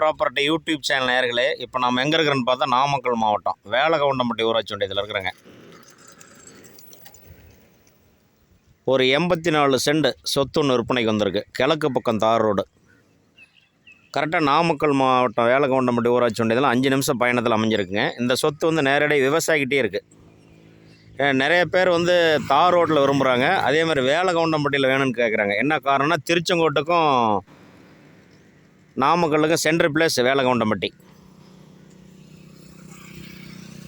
Property YouTube channel நேர்களே இப்போ நம்ம எங்கே இருக்கிறோன்னு பார்த்தா நாமக்கல் மாவட்டம். வேலகவுண்டம்பட்டி ஊராட்சி ஒன்றியத்தில் இருக்கிறேங்க. ஒரு எண்பத்தி நாலு செண்டு சொத்து ஒன்று விற்பனைக்கு வந்திருக்கு. கிழக்கு பக்கம் தார் ரோடு. கரெக்டாக நாமக்கல் மாவட்டம் வேலகவுண்டம்பட்டி ஊராட்சி ஒன்றியத்தில் அஞ்சு நிமிஷம் பயணத்தில் அமைஞ்சிருக்குங்க. இந்த சொத்து வந்து நேரடியாக விவசாயிக்கிட்டே இருக்குது நிறைய பேர் வந்து தார் ரோட்டில் விரும்புகிறாங்க அதே மாதிரி வேலகவுண்டம்பட்டியில் வேணும்னு கேட்குறாங்க என்ன காரணம்னா திருச்செங்கோட்டுக்கும் நாமக்கல்லுக்கும் சென்ட்ரல் பிளேஸ் வேலகவுண்டம்பட்டி.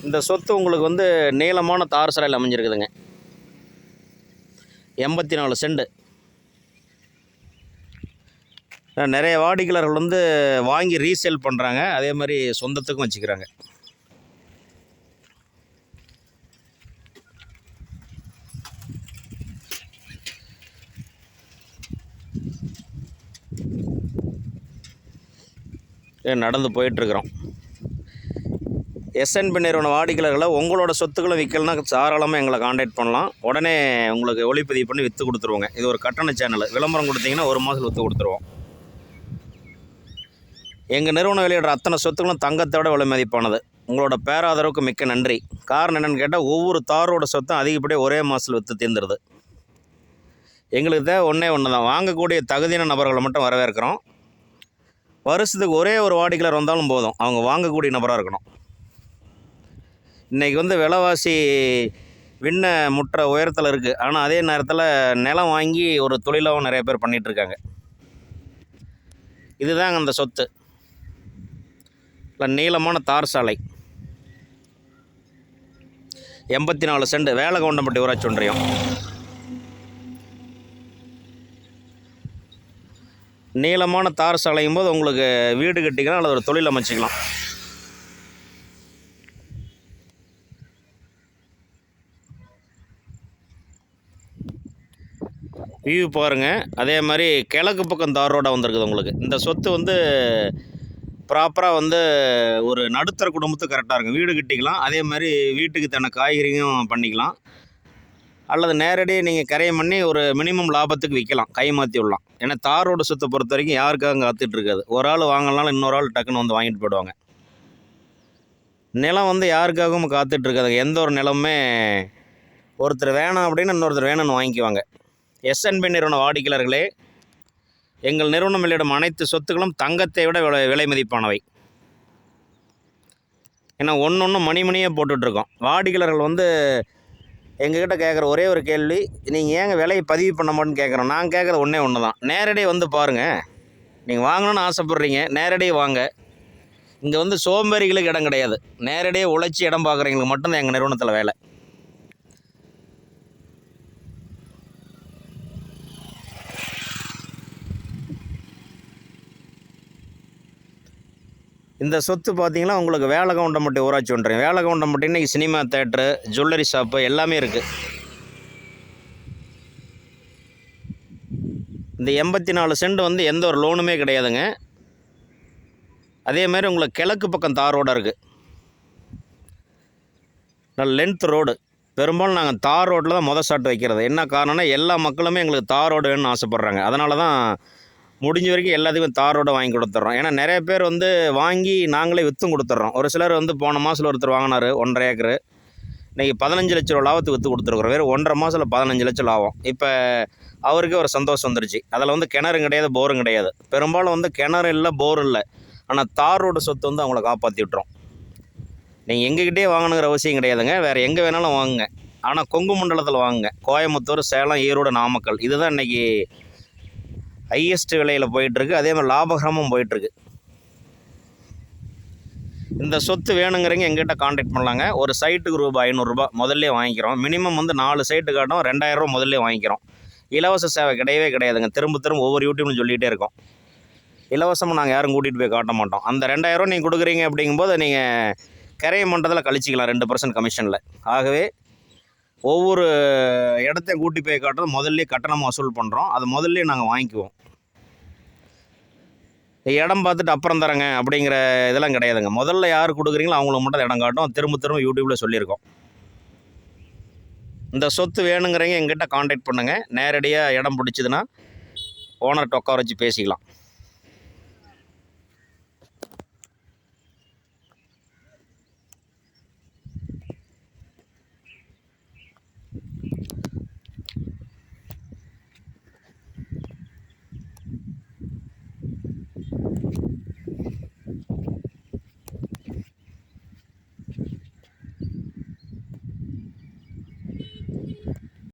இந்த சொத்து உங்களுக்கு வந்து நீளமான தார் சாலையில் அமைஞ்சிருக்குதுங்க. எண்பத்தி நாலு செண்டு நிறைய வாடிக்கையாளர்கள் வந்து வாங்கி ரீசேல் பண்ணுறாங்க அதே மாதிரி சொந்தத்துக்கும் வச்சுக்கிறாங்க. நடந்து போயிட்டுருக்குறோம். எஸ்என்பி நிறுவன வாடிக்கையாளர்களை உங்களோட சொத்துக்களை விற்கலனா தாராளமாக எங்களை காண்டாக்ட் பண்ணலாம். உடனே உங்களுக்கு ஒளிப்பதிவு பண்ணி விற்று கொடுத்துருவோங்க. இது ஒரு கட்டண சேனல் விளம்பரம் கொடுத்தீங்கன்னா ஒரு மாதம் விற்று கொடுத்துருவோம். எங்கள் நிறுவனம் வெளியிடுற அத்தனை சொத்துக்களும் தங்கத்தோட விலை மதிப்பானது. உங்களோட பேராதரவுக்கு மிக்க நன்றி. காரணம் என்னென்னு கேட்டால் ஒவ்வொரு தாரோட சொத்தும் அதிகப்படியாக ஒரே மாதத்தில் விற்று தீர்ந்துருது. எங்களுக்கு தான் ஒன்றே ஒன்று தான் வாங்கக்கூடிய தகுதியான நபர்களை மட்டும் வரவேற்கிறோம். வருஷத்துக்கு ஒரே ஒரு வாடிக்கையாளர் வந்தாலும் போதும். அவங்க வாங்கக்கூடிய நபராக இருக்கணும். இன்றைக்கி வந்து விலைவாசி விண்ண முற்ற உயரத்தில் இருக்குது ஆனால் அதே நேரத்தில் நிலம் வாங்கி ஒரு தொழிலாகவும் நிறைய பேர் பண்ணிகிட்ருக்காங்க இதுதாங்க அந்த சொத்து. இல்லை நீளமான தார் சாலை. எண்பத்தி நாலு செண்டு வேலகவுண்டம்பட்டி ஊராட்சி ஒன்றியம். நீளமான தார் சாலையும் போது உங்களுக்கு வீடு கட்டிக்கலாம் அல்லது ஒரு தொழில் அமைச்சிக்கலாம். வியூ பாருங்கள் அதே மாதிரி கிழக்கு பக்கம் தார் ரோடாக வந்திருக்குது உங்களுக்கு. இந்த சொத்து வந்து ப்ராப்பராக வந்து ஒரு நடுத்தர குடும்பத்துக்கு கரெக்டாக இருக்கும். வீடு கட்டிக்கலாம். அதே மாதிரி வீட்டுக்கு தன காய்கறியும் பண்ணிக்கலாம். அல்லது நேரடியாக நீங்கள் கரையம் பண்ணி ஒரு மினிமம் லாபத்துக்கு விற்கலாம் கை மாற்றி விடலாம். ஏன்னா தார் ரோடு சொத்தை பொறுத்த வரைக்கும் யாருக்காக காத்துட்டு இருக்காது. ஒரு ஆள் வாங்கலனாலும் இன்னொரு ஆள் டக்குன்னு வந்து வாங்கிட்டு போயிடுவாங்க. நிலம் வந்து யாருக்காகவும் காத்துட்ருக்காதுங்க எந்த ஒரு நிலமுமே ஒருத்தர் வேணாம் அப்படின்னு இன்னொருத்தர் வேணும்னு வாங்கிக்குவாங்க. எஸ்என்பி நிறுவன வாடிக்கையாளர்களே எங்கள் நிறுவனம் வெளியிடும் அனைத்து சொத்துக்களும் தங்கத்தை விட விலை விலை மதிப்பானவை. ஏன்னா ஒன்று ஒன்று மணி மணியே போட்டுட்ருக்கோம் வாடிக்கையாளர்கள் வந்து எங்ககிட்ட கேட்குற ஒரே ஒரு கேள்வி நீங்கள் ஏங்க விலையை பதிவு பண்ண மாட்டேன்னு கேட்குறோம் நான் கேட்குறது ஒன்றே ஒன்று தான் நேரடியாக வந்து பாருங்கள் நீங்கள் வாங்கணும்னு ஆசைப்பட்றீங்க நேரடியாக வாங்க. இங்கே வந்து சோம்பேறிகளுக்கு இடம் கிடையாது. நேரடியாக உழைச்சி இடம் பார்க்குறவங்களுக்கு மட்டும்தான் எங்கள் நிறுவனத்தில் வேலை. இந்த சொத்து பார்த்தீங்கன்னா உங்களுக்கு வேலகவுண்டம்பட்டி ஊராட்சி ஒன்றியம். வேலகவுண்டம்பட்டி இன்னைக்கு சினிமா தேட்ரு ஜுவல்லரி ஷாப்பு எல்லாமே இருக்குது இந்த எண்பத்தி நாலு சென்ட் வந்து எந்த ஒரு லோனுமே கிடையாதுங்க. அதே மாதிரி உங்களுக்கு கிழக்கு பக்கம் தார் ரோடாக இருக்குது நல்ல லென்த் ரோடு பெரும்பாலும் நாங்கள் தார் ரோட்டில் தான் மொதல் ஷாட் வைக்கிறது. என்ன காரணம்னா எல்லா மக்களுமே எங்களுக்கு தார் ரோடு வேணும்னு ஆசைப்பட்றாங்க. அதனால தான் முடிஞ்ச வரைக்கும் எல்லாத்துக்கும் தார் வாங்கி கொடுத்துட்றோம். ஏன்னா நிறைய பேர் வந்து வாங்கி நாங்களே விற்றும் கொடுத்துட்றோம். ஒரு சிலர் வந்து போன மாதத்தில் ஒருத்தர் வாங்கினார் ஒன்றரை ஏக்கரு. இன்றைக்கி பதினஞ்சு லட்ச ரூபா லாபத்துக்கு விற்று கொடுத்துருக்குறோம். வேறு ஒன்றரை மாதத்தில் பதினஞ்சு லட்சம் லாபம். இப்போ அவருக்கே ஒரு சந்தோஷம் வந்துருச்சு. அதில் வந்து கிணறும் கிடையாது போரும் கிடையாது. பெரும்பாலும் வந்து கிணறு இல்லை போர் இல்லை. ஆனால் தார் ரோடு சொத்து வந்து அவங்கள காப்பாற்றி விட்டுரும். நீங்கள் எங்ககிட்டே வாங்கணுங்கிற அவசியம் கிடையாதுங்க. வேறு எங்கே வேணாலும் வாங்குங்க. ஆனால் கொங்கு மண்டலத்தில் வாங்குங்க. கோயம்புத்தூர் சேலம் ஈரோடு நாமக்கல். இதுதான் இன்றைக்கி ஹையஸ்ட் விலையில் போயிட்டுருக்கு. அதே மாதிரி லாபகரமும் போயிட்டுருக்கு. இந்த சொத்து வேணுங்கிறவங்க எங்கிட்ட காண்டாக்ட் பண்ணலாங்க. ஒரு சைட்டுக்கு ரூபாய் ஐநூறுரூபா முதல்ல வாங்கிக்கிறோம். மினிமம் வந்து நாலு சைட்டு காட்டும். ரெண்டாயிரரூபா முதல்ல வாங்கிக்கிறோம். இலவச சேவை கிடையவே கிடையாதுங்க. திரும்ப திரும்ப ஒவ்வொரு யூடியூப்னு சொல்லிகிட்டே இருக்கோம். இலவசமாக நாங்கள் யாரும் கூட்டிகிட்டு போய் காட்ட மாட்டோம். அந்த ரெண்டாயிரரூவா நீங்கள் கொடுக்குறீங்க அப்படிங்கும்போது நீங்கள் கரைய மண்டத்தில் கழிச்சிக்கலாம் ரெண்டு பர்சன்ட் கமிஷனில் ஆகவே ஒவ்வொரு இடத்தையும் கூட்டி போய் காட்டுறது முதல்ல கட்டணம் வசூல் பண்ணுறோம் அதை முதல்ல நாங்கள் வாங்கிக்குவோம். இடம் பார்த்துட்டு அப்புறம் தரேங்க அப்படிங்கிற இதெல்லாம் கிடையாதுங்க. முதல்ல யார் கொடுக்குறீங்களோ அவங்களுக்கு மட்டும் இடம் காட்டும் திரும்ப திரும்ப யூடியூப்பில் சொல்லியிருக்கோம். இந்த சொத்து வேணுங்கிறவங்க எங்கிட்ட காண்டாக்ட் பண்ணுங்கள் நேரடியாக இடம் பிடிச்சதுன்னா ஓனர்கிட்ட உட்கார வச்சு பேசிக்கலாம்.